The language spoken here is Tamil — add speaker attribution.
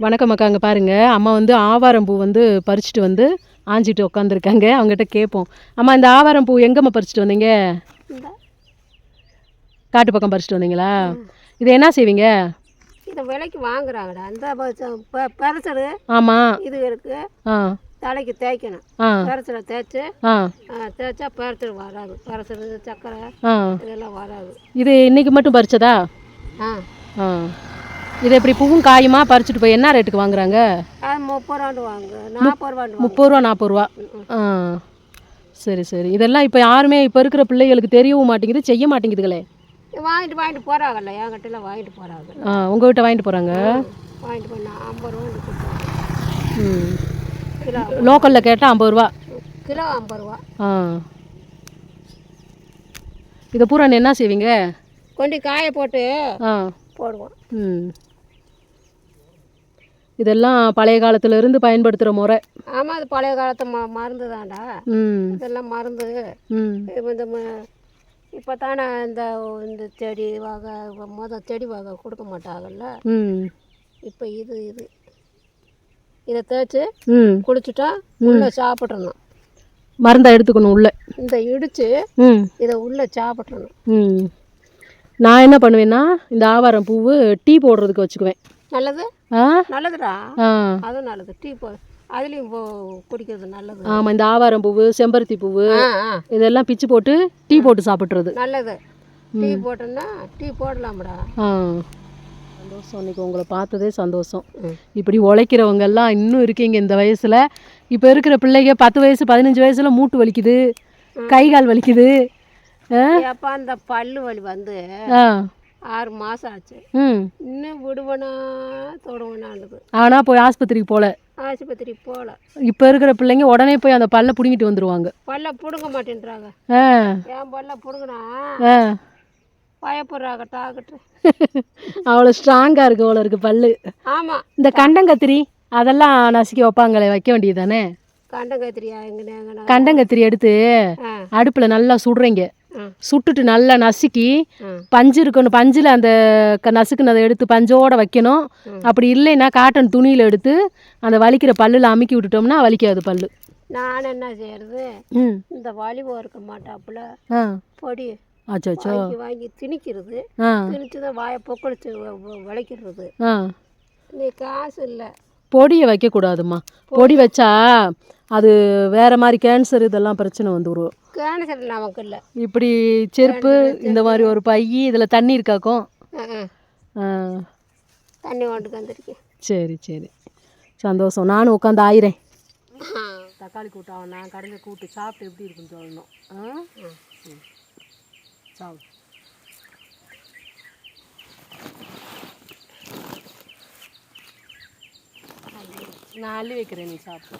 Speaker 1: வணக்கம் அக்கா அங்கே பாருங்கள் அம்மா வந்து ஆவாரம் பூ வந்து பறிச்சுட்டு வந்து ஆஞ்சிட்டு உட்காந்துருக்காங்க அவங்ககிட்ட கேட்போம் அம்மா இந்த ஆவாரம் பூ எங்கம்மா பறிச்சுட்டு வந்தீங்க?
Speaker 2: இந்த.
Speaker 1: காட்டு பக்கம் பறிச்சுட்டு வந்தீங்களா? இது என்ன செய்வீங்க?
Speaker 2: இதை விலைக்கு வாங்குறாங்கடா. இந்த பரிசல்
Speaker 1: ஆமாம்
Speaker 2: இது இருக்கு.
Speaker 1: ஆ.
Speaker 2: தலைக்கு தேய்க்கணும். பரிசலை தேய்ச்சி தேய்ச்சா பரிசல் வராது. பரிசல் சக்கரை இதெல்லாம் வராது.
Speaker 1: இது இன்னைக்கு மட்டும் பறிச்சதா?
Speaker 2: ஆ.
Speaker 1: ஆ. இது எப்படி பூவும் காயுமா பறிச்சுட்டு போய் என்ன ரேட்டுக்கு வாங்குறாங்க?
Speaker 2: முப்பது ரூபாண்டு வாங்க. நாற்பது வாங்க.
Speaker 1: முப்பது ரூபா நாற்பது ரூபா ஆ. சரி சரி. இதெல்லாம் இப்போ யாருமே இப்போ இருக்கிற பிள்ளைகளுக்கு தெரியவும் மாட்டேங்குது செய்ய மாட்டேங்குதுங்களே
Speaker 2: வாங்கிட்டு வாங்கிட்டு போகிறாங்கல்ல என்கிட்ட வாங்கிட்டு போகிறாங்க
Speaker 1: ஆ உங்கள் வீட்டை வாங்கிட்டு போகிறாங்க
Speaker 2: வாங்கிட்டு போய் ஐம்பது கொடுத்தாங்க
Speaker 1: ம்.
Speaker 2: கிலோ
Speaker 1: லோக்கலில் கேட்டால் ஐம்பது ரூபா
Speaker 2: கிலோ ஐம்பது ரூபா
Speaker 1: ஆ. இதை பூரா என்ன செய்வீங்க?
Speaker 2: கொண்டு காய போட்டு
Speaker 1: ஆ.
Speaker 2: போடுவோம்.
Speaker 1: ம். இதெல்லாம் பழைய காலத்துல இருந்து பயன்படுத்துகிற முறை.
Speaker 2: ஆமாம் அது பழைய காலத்து ம மருந்து தான்டா
Speaker 1: ம்.
Speaker 2: இதெல்லாம் மருந்து.
Speaker 1: ம்.
Speaker 2: இப்போ இந்த இப்போ தானே இந்த இந்த செடி வகை மொதல் செடி வகை கொடுக்க மாட்டாங்கல்ல?
Speaker 1: ம்.
Speaker 2: இப்போ இது இது. இதை தேய்ச்சி
Speaker 1: ம்.
Speaker 2: குளிச்சுட்டா உள்ளே சாப்பிட்றணும்
Speaker 1: மருந்தை எடுத்துக்கணும் உள்ள.
Speaker 2: இந்த இடித்து இதை உள்ளே சாப்பிட்றணும்
Speaker 1: ம். நான் என்ன பண்ணுவேன்னா இந்த ஆவாரம் பூவு டீ போடுறதுக்கு வச்சுக்குவேன்.
Speaker 2: நல்லது?
Speaker 1: ஆ?
Speaker 2: நல்லதுடா.
Speaker 1: ஆ.
Speaker 2: அதுவும் நல்லது. டீ போ அதுலேயும் குடிக்கிறது நல்லது.
Speaker 1: ஆமாம் இந்த ஆவாரம் பூவு செம்பருத்தி பூவு இதெல்லாம் பிச்சு போட்டு டீ போட்டு சாப்பிட்றது.
Speaker 2: நல்லது. டீ போட்டோன்னா டீ போடலாம்டா.
Speaker 1: ஆ. சந்தோஷம். இன்னைக்கு உங்களை பார்த்ததே சந்தோஷம். இப்படி உழைக்கிறவங்க எல்லாம் இன்னும் இருக்கீங்க இந்த வயசில். இப்போ இருக்கிற பிள்ளைங்க பத்து வயசு பதினஞ்சு வயசில் மூட்டு வலிக்குது கை கால் வலிக்குது ஆ?
Speaker 2: எப்போ அந்த பல்லு வலி வந்து
Speaker 1: ஆ.
Speaker 2: ஆறு மாதம் ஆச்சு.
Speaker 1: ம்.
Speaker 2: இன்னும் விடுவனா தொடுவனான்னுது
Speaker 1: ஆனால் போய் ஆஸ்பத்திரிக்கு போகல
Speaker 2: ஆஸ்பத்திரி போகல
Speaker 1: இப்போ இருக்கிற பிள்ளைங்க உடனே போய் அந்த பல்லை பிடுங்கிட்டு வந்துடுவாங்க
Speaker 2: பல்ல பிடுங்க மாட்டேன்றாங்க. என் பல்ல பிடுங்கினா? பயப்படுறாங்க டாக்டர்.
Speaker 1: அவ்வளோ ஸ்ட்ராங்காக இருக்கு அவ்வளோ இருக்குது பல்லு.
Speaker 2: ஆமாம்
Speaker 1: இந்த கண்டங்கத்திரி அதெல்லாம் நசுக்கி வைப்பாங்களே வைக்க வேண்டியது தானே?
Speaker 2: கண்டங்கத்திரியா எங்கண்ணே
Speaker 1: கண்டங்கத்திரி எடுத்து அடுப்பில் நல்லா சுடுறீங்க. சுட்டுட்டு நல்லா நசுக்கி பஞ்சு இருக்கணும். பஞ்சில் அந்த நசுக்குனதை எடுத்து பஞ்சோட வைக்கணும். அப்படி இல்லைன்னா காட்டன் துணியில் எடுத்து அந்த வலிக்கிற பல்லில் அமுக்கி விட்டுட்டோம்னா வலிக்காது பல்லு.
Speaker 2: நான் என்ன செய்யறது? இந்த வலிவு இருக்க மாட்டாப்புல. பொடி
Speaker 1: அச்சோ
Speaker 2: வாங்கி திணிக்கிறது. திணிச்சு தான் வாயை பொக்கடிச்சு விளைக்கிறது. நீ காசு இல்லை.
Speaker 1: பொடியை வைக்கக்கூடாதும்மா. பொடி. வச்சா அது வேற மாதிரி கேன்சர் இதெல்லாம் பிரச்சனை வந்துடும்
Speaker 2: கேன்சர் நமக்கு இல்லை
Speaker 1: இப்படி செருப்பு இந்த மாதிரி ஒரு பை இதில் தண்ணி இருக்காக்கும்
Speaker 2: தண்ணி கொண்டு வந்திருக்கேன்.
Speaker 1: சரி சரி. சந்தோஷம். நானும் உட்காந்து ஆயிரேன் தக்காளி கூட்டம் நான் கடையில் கூட்டு சாப்பிட்டு எப்படி இருக்குன்னு சொல்லணும். சாப்பிடு. நான் அள்ளி வைக்கிறேன் நீ சாப்பிடு.